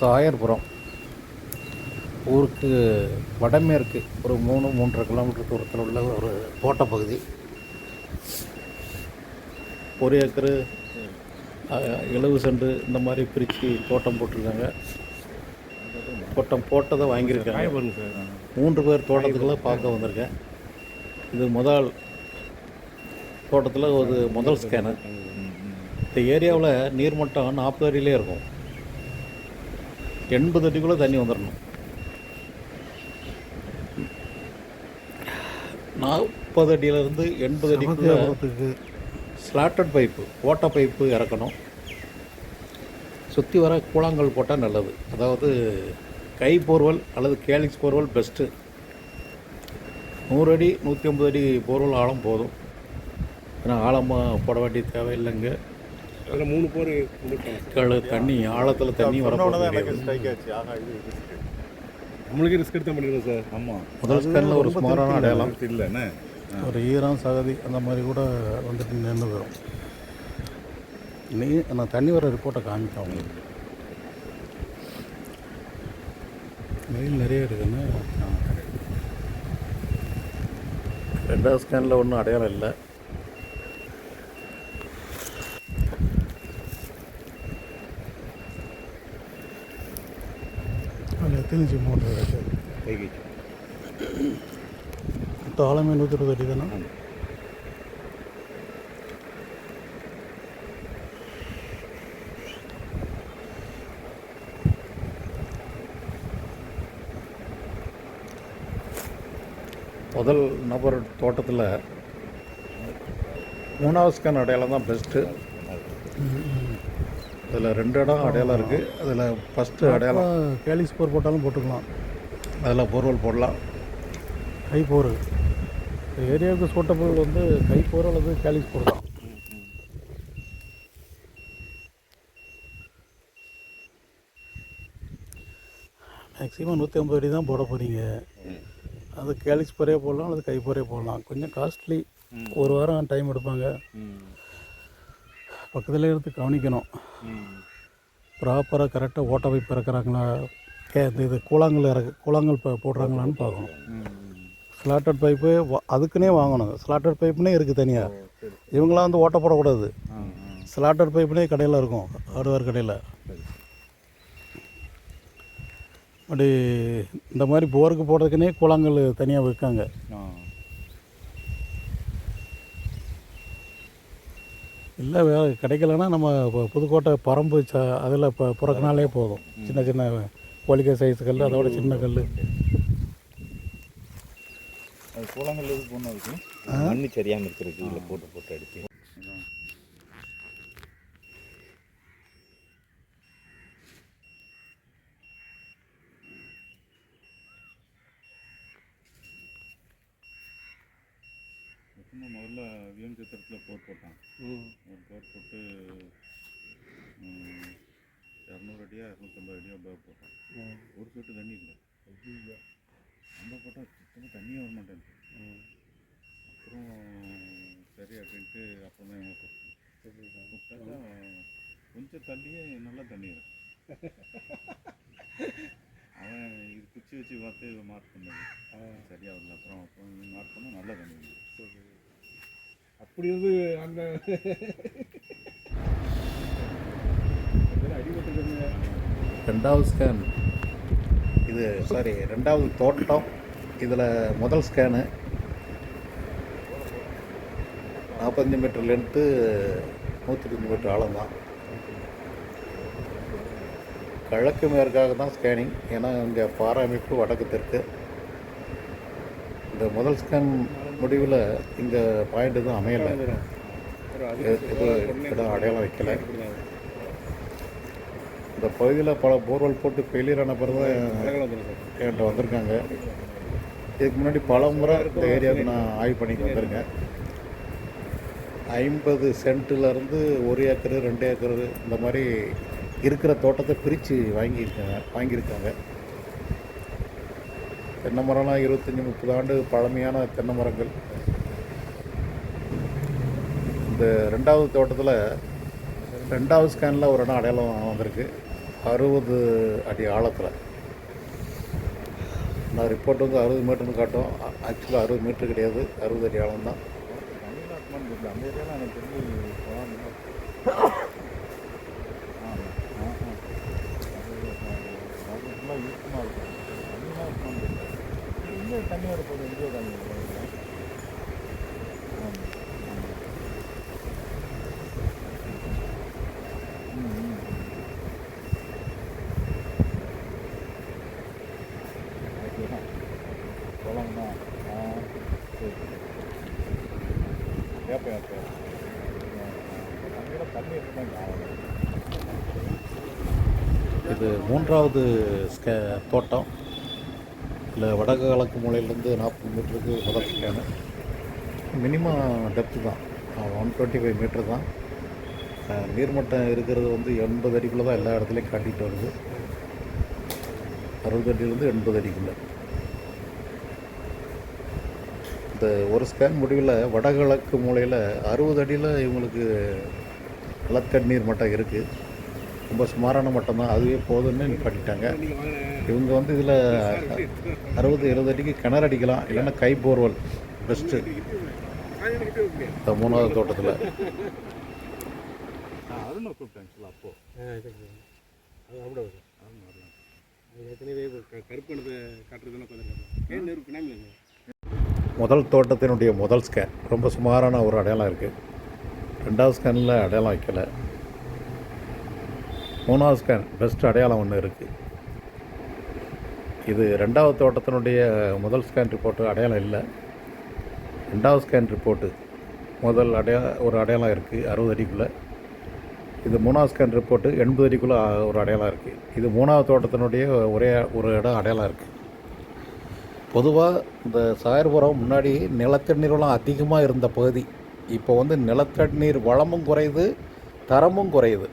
சாயர்புரம். ஊருக்கு வடமேற்கு ஒரு மூணு மூன்றரை கிலோமீட்டர் தூரத்தில் உள்ள ஒரு தோட்டப்பகுதி ஒரு ஏக்கரு எழுபது சென்ட் இந்த மாதிரி பிரித்து தோட்டம் போட்டிருக்காங்க. தோட்டம் போட்டதை வாங்கியிருக்காங்க. மூன்று பேர் தோட்டத்துக்குள்ள பார்க்க வந்திருக்கேன். இது முதல் தோட்டத்தில் ஒரு முதல் ஸ்கேனர் இந்த ஏரியாவில் நீர்மட்டம் நாற்பது அடியிலே இருக்கும். எண்பது அடிக்குள்ளே தண்ணி வந்துடணும் நாற்பது அடியிலேருந்து எண்பது அடிக்குள்ள ஸ்லாட்டட் பைப்பு ஓட்ட பைப்பு இறக்கணும் சுற்றி வர கூழாங்கல் போட்டால் நல்லது அதாவது கை போர்வல் அல்லது கேலிக்ஸ் போர்வல் பெஸ்ட்டு நூறு அடி நூற்றி ஐம்பது அடி போர்வல் ஆழம் போதும் ஏன்னா ஆழமாக போட வேண்டிய தேவையில்லைங்க அதில் மூணு போர் கழு தண்ணி ஆழத்தில் தண்ணி வரப்போகிறது எனக்கு ஸ்ட்ரைக் ஆச்சு. ஆகா இது risk. நம்மளுக்கே ரிஸ்க் எடுத்து பண்ணிடுறோம் சார். ஆமாம் முதல் ஸ்கேனில் ஒரு சுமாரான அடையாளம். இல்லைண்ணே ஒரு ஈரம் சகதி அந்த மாதிரி கூட வந்துட்டு நின்று வரும் நீ நான் தண்ணி வர ரிப்போர்ட்டை காமிப்பேன் உங்களுக்கு. மெயில் நிறைய இருக்குன்னு ரெண்டாவது ஸ்கேனில் ஒன்றும் அடையாளம் இல்லை. இருக்குது கைக்கு மொத்தம் ஆழமே நூற்றி இருபது அடி தானே முதல் நபர் தோட்டத்தில் மூணாவது ஸ்கேன் அடையாளம் தான் பெஸ்ட்டு அதில் ரெண்டு இடம் அடையாளம் இருக்குது அதில் ஃபஸ்ட்டு அடையாளம். கேலிஸ் போர் போட்டாலும் போட்டுக்கலாம். அதில் போர்வல் போடலாம். கை போர் ஏரியாவுக்கு சூட்டபிள் வந்து கை போர் அல்லது கேலிஸ் போர் தான். மேக்ஸிமம் நூற்றி ஐம்பது அடி தான் போட போகிறீங்க அது கேலிக்ஸ் போரே போடலாம் அல்லது கை போரே போடலாம். கொஞ்சம் காஸ்ட்லி ஒரு வாரம் டைம் எடுப்பாங்க. பக்கத்தில் இருந்து கவனிக்கணும். ப்ராப்பராக கரெக்டாக ஓட்ட வைப்பு இறக்குறாங்களா கே இது கூழாங்கல் இறக்கு கூழாங்கல் இப்போ போடுறாங்களான்னு பார்க்கணும். ஸ்லாட்டட் பைப்பு அதுக்குன்னே வாங்கணும். ஸ்லாட்டட் பைப்புனே இருக்குது தனியாக இவங்களாம் வந்து ஓட்ட போடக்கூடாது. ஸ்லாட்டட் பைப்புனே கடையில் இருக்கும். ஹார்ட்வேர் கடையில். அப்படி இந்த மாதிரி போருக்கு போடுறதுக்குன்னே கூழாங்கல் தனியாக விற்காங்க. இல்லை வேறு கிடைக்கலன்னா நம்ம இப்போ புதுக்கோட்டை பரம்பு ச அதில் இப்போ புறக்கினாலே போதும். சின்ன சின்ன கோழிக்கை சைஸ் கல் அதோட சின்ன கல் அது கூழாங்கல் எதுக்கு போகணும் அதுக்கு? மண்ணு சரியாமல் இருக்கிறதுக்கு இதில் போட்டு போட்டு அடிச்சு. முதல்ல சித்திரத்தில் போர் போட்டான். போர் போட்டு இரநூறு அடியா இரநூத்தம்பது அடியா பேர் போட்டான் ஒரு சொட்டு தண்ணி இல்லை நம்ம போட்டால் சுத்தமாக தண்ணியே வர மாட்டேங்குது. அப்புறம் சரி அப்படின்ட்டு அப்புறம் தான் இவங்க கூப்பிட்டாக்கா கொஞ்சம் தள்ளியே நல்லா தண்ணி அவன் இது குச்சி வச்சு பார்த்து மார்க் பண்ணது. சரியா வரல அப்புறம் அப்புறம் மார்க் பண்ணால் நல்லா தண்ணி அப்படி வந்து அந்த ரெண்டாவது ஸ்கேன் இது சாரி ரெண்டாவது தோட்டம். இதில் முதல் ஸ்கேனு நாற்பத்தஞ்சு மீட்டர் லென்த்து நூற்றி மீட்டர் ஆழம் தான் கிழக்கு மேற்காக தான் ஸ்கேனிங் ஏன்னா இங்கே பாறை அமைப்பு வடக்கு தெற்கு. இந்த முதல் ஸ்கேன் முடிவில் இங்கே பாயிண்ட் எதுவும் அமையலை. இடம் அடையாளம் வைக்கலை. இந்த பகுதியில் பல போர்வெல் போட்டு ஃபெயிலியர் ஆன பிறகு தான் என்கிட்ட வந்திருக்காங்க. இதுக்கு முன்னாடி பல முறை இந்த ஏரியாவுக்கு நான் ஆய்வு பண்ணிட்டு வந்திருக்கேன். ஐம்பது சென்ட்டுலேருந்து ஒரு ஏக்கரு ரெண்டு ஏக்கரு இந்த மாதிரி இருக்கிற தோட்டத்தை பிரித்து வாங்கியிருக்காங்க வாங்கியிருக்காங்க. தென்னை மரம்லாம் இருபத்தஞ்சி முப்பது ஆண்டு பழமையான தென்னை மரங்கள். இந்த ரெண்டாவது தோட்டத்தில் ரெண்டாவது ஸ்கேனில் ஒரு இடம் அடையாளம் வந்திருக்கு. அறுபது அடி ஆழத்தில் நான் ரிப்போர்ட் வந்து அறுபது மீட்டர்னு காட்டும் ஆக்சுவலாக அறுபது மீட்டர் கிடையாது அறுபது அடி ஆழம் தான் தண்ணியில் இருக்குமான்னு தெரியல தண்ணி ஏரியாவில் எனக்கு தெரிஞ்சு குளம் இல்லை. ஆமா. ஆஹா. அது அது ஃபுல்லாக இறுக்கமாக இருக்கும் தண்ணிலாம் இருக்குமான்னு தெரியல எங்கே தண்ணி வர போகுது எங்கேயோ தண்ணி வருது ஆமாம் ஆமாம் ம் ம் ஓகே குளம் தான் ஆ சரி கேட்பேன் கேட்பேன் தண்ணியில் தண்ணி இருக்குதான் ஆகணும் இது மூன்றாவது ஸ்கே தோட்டம். இல்லை வடக்கு கிழக்கு மூலையிலேருந்து நாற்பது மீட்டருக்கு முதல் ஸ்கேனு மினிமம் டெப்த்து தான். ஒன் டுவெண்ட்டி ஃபைவ் மீட்டர் தான். நீர்மட்டம் இருக்கிறது வந்து எண்பது அடிக்குள்ளே தான் எல்லா இடத்துலையும் காட்டிகிட்டு வருது. அறுபது அடியிலேருந்து எண்பது அடிக்குள்ளே. இந்த ஒரு ஸ்கேன் முடிவில் வடகிழக்கு மூலையில் அறுபது அடியில் இவங்களுக்கு நிலத்தண்ணீர் மட்டம் இருக்குது ரொம்ப சுமாரான மட்டம் தான். அதுவே போதும்னு நிப்பாட்டிட்டாங்க. இவங்க வந்து இதில் அறுபது எழுபது அடிக்கு கிணறு அடிக்கலாம். இல்லைன்னா கை போர்வல். பெஸ்ட்டு இந்த மூணாவது தோட்டத்தில். முதல் தோட்டத்தினுடைய முதல் ஸ்கேன். ரொம்ப சுமாரான ஒரு அடையாளம் இருக்குது ரெண்டாவது ஸ்கேனில் அடையாளம் வைக்கல. மூணாவது ஸ்கேன் பெஸ்ட் அடையாளம் ஒன்று இருக்குது இது ரெண்டாவது தோட்டத்தினுடைய முதல் ஸ்கேன் ரிப்போர்ட்டு அடையாளம் இல்லை. ரெண்டாவது ஸ்கேன் ரிப்போர்ட்டு முதல் அடையா ஒரு அடையாளம் இருக்குது அறுபது அடிக்குள்ளே. இது மூணாவது ஸ்கேன் ரிப்போர்ட்டு எண்பது அடிக்குள்ளே ஒரு அடையாளம் இருக்குது இது மூணாவது தோட்டத்தினுடைய ஒரே ஒரு இடம் அடையாளம் இருக்குது பொதுவாக இந்த சாயர்புரம் முன்னாடி நிலத்தண்ணீர் வளம் அதிகமாக இருந்த பகுதி இப்போ வந்து நிலத்தடி நீர் வளமும் குறையுது தரமும் குறையுது.